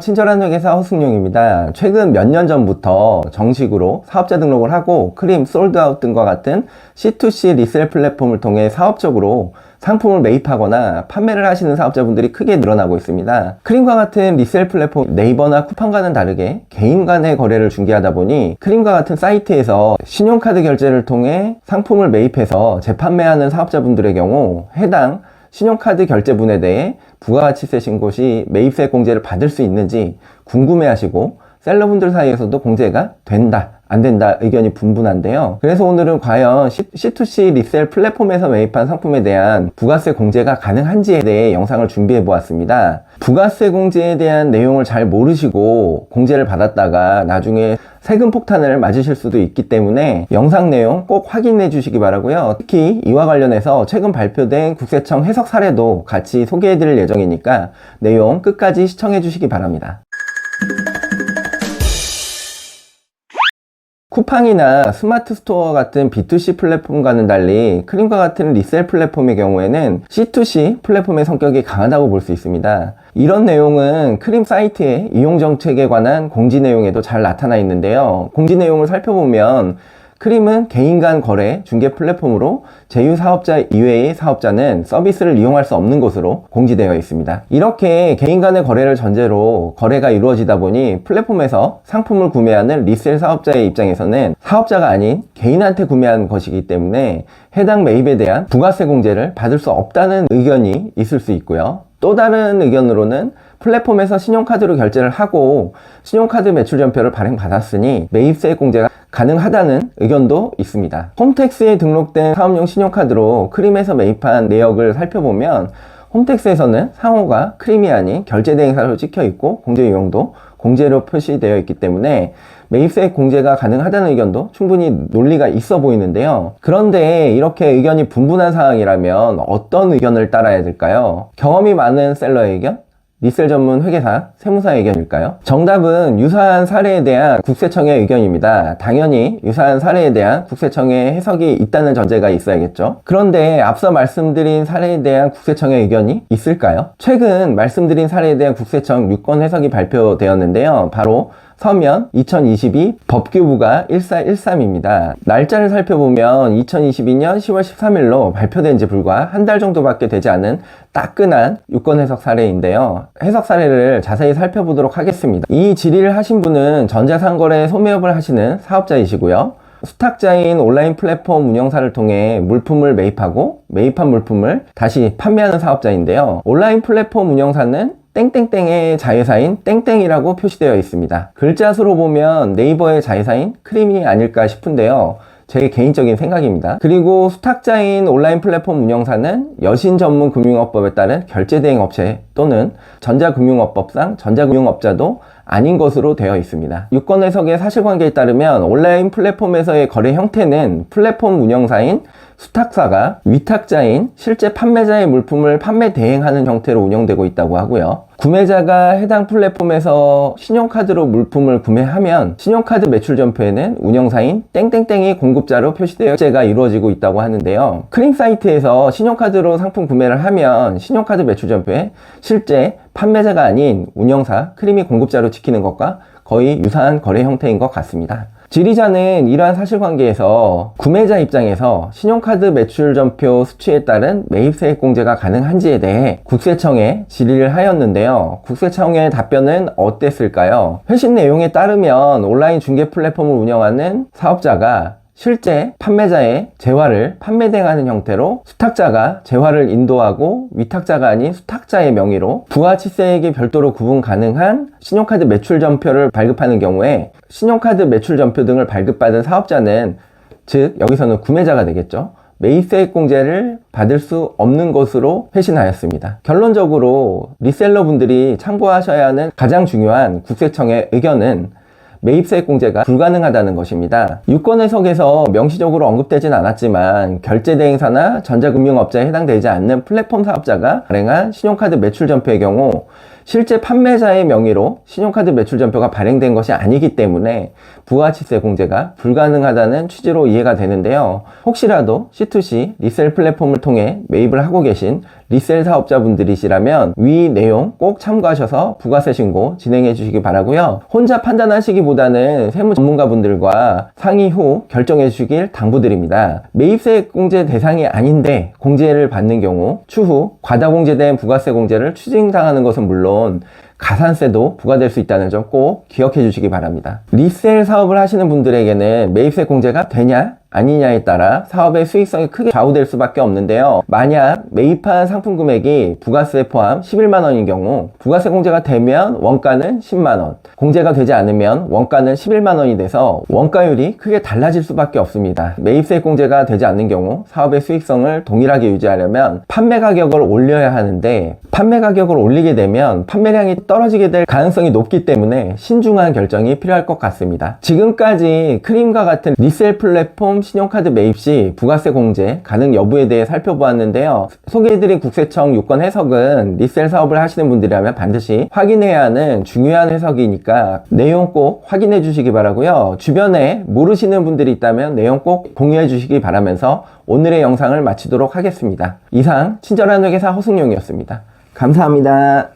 친절한 회계사 허승용입니다. 최근 몇 년 전부터 정식으로 사업자 등록을 하고 크림, 솔드아웃 등과 같은 C2C 리셀 플랫폼을 통해 사업적으로 상품을 매입하거나 판매를 하시는 사업자분들이 크게 늘어나고 있습니다. 크림과 같은 리셀 플랫폼 네이버나 쿠팡과는 다르게 개인 간의 거래를 중개하다 보니 크림과 같은 사이트에서 신용카드 결제를 통해 상품을 매입해서 재판매하는 사업자분들의 경우 해당 신용카드 결제분에 대해 부가가치세 신고 시 매입세 공제를 받을 수 있는지 궁금해 하시고 셀러분들 사이에서도 공제가 된다, 안 된다 의견이 분분한데요. 그래서 오늘은 과연 C2C 리셀 플랫폼에서 매입한 상품에 대한 부가세 공제가 가능한지에 대해 영상을 준비해 보았습니다. 부가세 공제에 대한 내용을 잘 모르시고 공제를 받았다가 나중에 세금 폭탄을 맞으실 수도 있기 때문에 영상 내용 꼭 확인해 주시기 바라고요. 특히 이와 관련해서 최근 발표된 국세청 해석 사례도 같이 소개해 드릴 예정이니까 내용 끝까지 시청해 주시기 바랍니다. 쿠팡이나 스마트 스토어 같은 B2C 플랫폼과는 달리 크림과 같은 리셀 플랫폼의 경우에는 C2C 플랫폼의 성격이 강하다고 볼 수 있습니다. 이런 내용은 크림 사이트의 이용 정책에 관한 공지 내용에도 잘 나타나 있는데요. 공지 내용을 살펴보면 크림은 개인 간 거래 중개 플랫폼으로 제휴 사업자 이외의 사업자는 서비스를 이용할 수 없는 것으로 공지되어 있습니다. 이렇게 개인 간의 거래를 전제로 거래가 이루어지다 보니 플랫폼에서 상품을 구매하는 리셀 사업자의 입장에서는 사업자가 아닌 개인한테 구매한 것이기 때문에 해당 매입에 대한 부가세 공제를 받을 수 없다는 의견이 있을 수 있고요. 또 다른 의견으로는 플랫폼에서 신용카드로 결제를 하고 신용카드 매출 전표를 발행받았으니 매입세 공제가 가능하다는 의견도 있습니다. 홈택스에 등록된 사업용 신용카드로 크림에서 매입한 내역을 살펴보면 홈택스에서는 상호가 크림이 아닌 결제 대행사로 찍혀 있고 공제 유형도 공제로 표시되어 있기 때문에 매입세 공제가 가능하다는 의견도 충분히 논리가 있어 보이는데요. 그런데 이렇게 의견이 분분한 상황이라면 어떤 의견을 따라야 될까요? 경험이 많은 셀러의 의견? 리셀 전문 회계사, 세무사 의견일까요? 정답은 유사한 사례에 대한 국세청의 의견입니다. 당연히 유사한 사례에 대한 국세청의 해석이 있다는 전제가 있어야겠죠. 그런데 앞서 말씀드린 사례에 대한 국세청의 의견이 있을까요? 최근 말씀드린 사례에 대한 국세청 유권 해석이 발표되었는데요. 바로 서면 2022 법규부가 1413입니다. 날짜를 살펴보면 2022년 10월 13일로 발표된 지 불과 한 달 정도밖에 되지 않은 따끈한 유권 해석 사례인데요. 해석 사례를 자세히 살펴보도록 하겠습니다. 이 질의를 하신 분은 전자상거래 소매업을 하시는 사업자이시고요. 수탁자인 온라인 플랫폼 운영사를 통해 물품을 매입하고 매입한 물품을 다시 판매하는 사업자인데요. 온라인 플랫폼 운영사는 땡땡땡의 자회사인 땡땡이라고 표시되어 있습니다. 글자 수로 보면 네이버의 자회사인 크림이 아닐까 싶은데요. 제 개인적인 생각입니다. 그리고 수탁자인 온라인 플랫폼 운영사는 여신 전문 금융업법에 따른 결제 대행 업체 또는 전자금융업법상 전자금융업자도 아닌 것으로 되어 있습니다. 유권 해석의 사실관계에 따르면 온라인 플랫폼에서의 거래 형태는 플랫폼 운영사인 수탁사가 위탁자인 실제 판매자의 물품을 판매 대행하는 형태로 운영되고 있다고 하고요. 구매자가 해당 플랫폼에서 신용카드로 물품을 구매하면 신용카드 매출 전표에는 운영사인 땡땡땡이 공급자로 표시되어 제가 이루어지고 있다고 하는데요. 크림 사이트에서 신용카드로 상품 구매를 하면 신용카드 매출 전표에 실제 판매자가 아닌 운영사 크림이 공급자로 지키는 것과 거의 유사한 거래 형태인 것 같습니다. 지리자는 이러한 사실관계에서 구매자 입장에서 신용카드 매출 전표 수치에 따른 매입세액 공제가 가능한지에 대해 국세청에 질의를 하였는데요. 국세청의 답변은 어땠을까요? 회신 내용에 따르면 온라인 중개 플랫폼을 운영하는 사업자가 실제 판매자의 재화를 판매 대행하는 형태로 수탁자가 재화를 인도하고 위탁자가 아닌 수탁자의 명의로 부가치세액이 별도로 구분 가능한 신용카드 매출 전표를 발급하는 경우에 신용카드 매출 전표 등을 발급받은 사업자는 즉 여기서는 구매자가 되겠죠. 매입세액 공제를 받을 수 없는 것으로 회신하였습니다. 결론적으로 리셀러 분들이 참고하셔야 하는 가장 중요한 국세청의 의견은 매입세액 공제가 불가능하다는 것입니다. 유권 해석에서 명시적으로 언급되진 않았지만 결제 대행사나 전자금융업자에 해당되지 않는 플랫폼 사업자가 발행한 신용카드 매출 전표의 경우 실제 판매자의 명의로 신용카드 매출 전표가 발행된 것이 아니기 때문에 부가치세 공제가 불가능하다는 취지로 이해가 되는데요. 혹시라도 C2C 리셀 플랫폼을 통해 매입을 하고 계신 리셀 사업자분들이시라면 위 내용 꼭 참고하셔서 부가세 신고 진행해 주시기 바라고요. 혼자 판단하시기보다는 세무 전문가분들과 상의 후 결정해 주시길 당부드립니다. 매입세 공제 대상이 아닌데 공제를 받는 경우 추후 과다 공제된 부가세 공제를 추징당하는 것은 물론 가산세도 부과될 수 있다는 점 꼭 기억해 주시기 바랍니다. 리셀 사업을 하시는 분들에게는 매입세 공제가 되냐 아니냐에 따라 사업의 수익성이 크게 좌우될 수밖에 없는데요. 만약 매입한 상품 금액이 부가세 포함 11만 원인 경우 부가세 공제가 되면 원가는 10만 원, 공제가 되지 않으면 원가는 11만 원이 돼서 원가율이 크게 달라질 수밖에 없습니다. 매입세 공제가 되지 않는 경우 사업의 수익성을 동일하게 유지하려면 판매 가격을 올려야 하는데 판매 가격을 올리게 되면 판매량이 떨어지게 될 가능성이 높기 때문에 신중한 결정이 필요할 것 같습니다. 지금까지 크림과 같은 리셀 플랫폼 신용카드 매입 시 부가세 공제 가능 여부에 대해 살펴보았는데요. 소개해드린 국세청 요건 해석은 리셀 사업을 하시는 분들이라면 반드시 확인해야 하는 중요한 해석이니까 내용 꼭 확인해 주시기 바라고요. 주변에 모르시는 분들이 있다면 내용 꼭 공유해 주시기 바라면서 오늘의 영상을 마치도록 하겠습니다. 이상 친절한 회계사 허승용이었습니다. 감사합니다.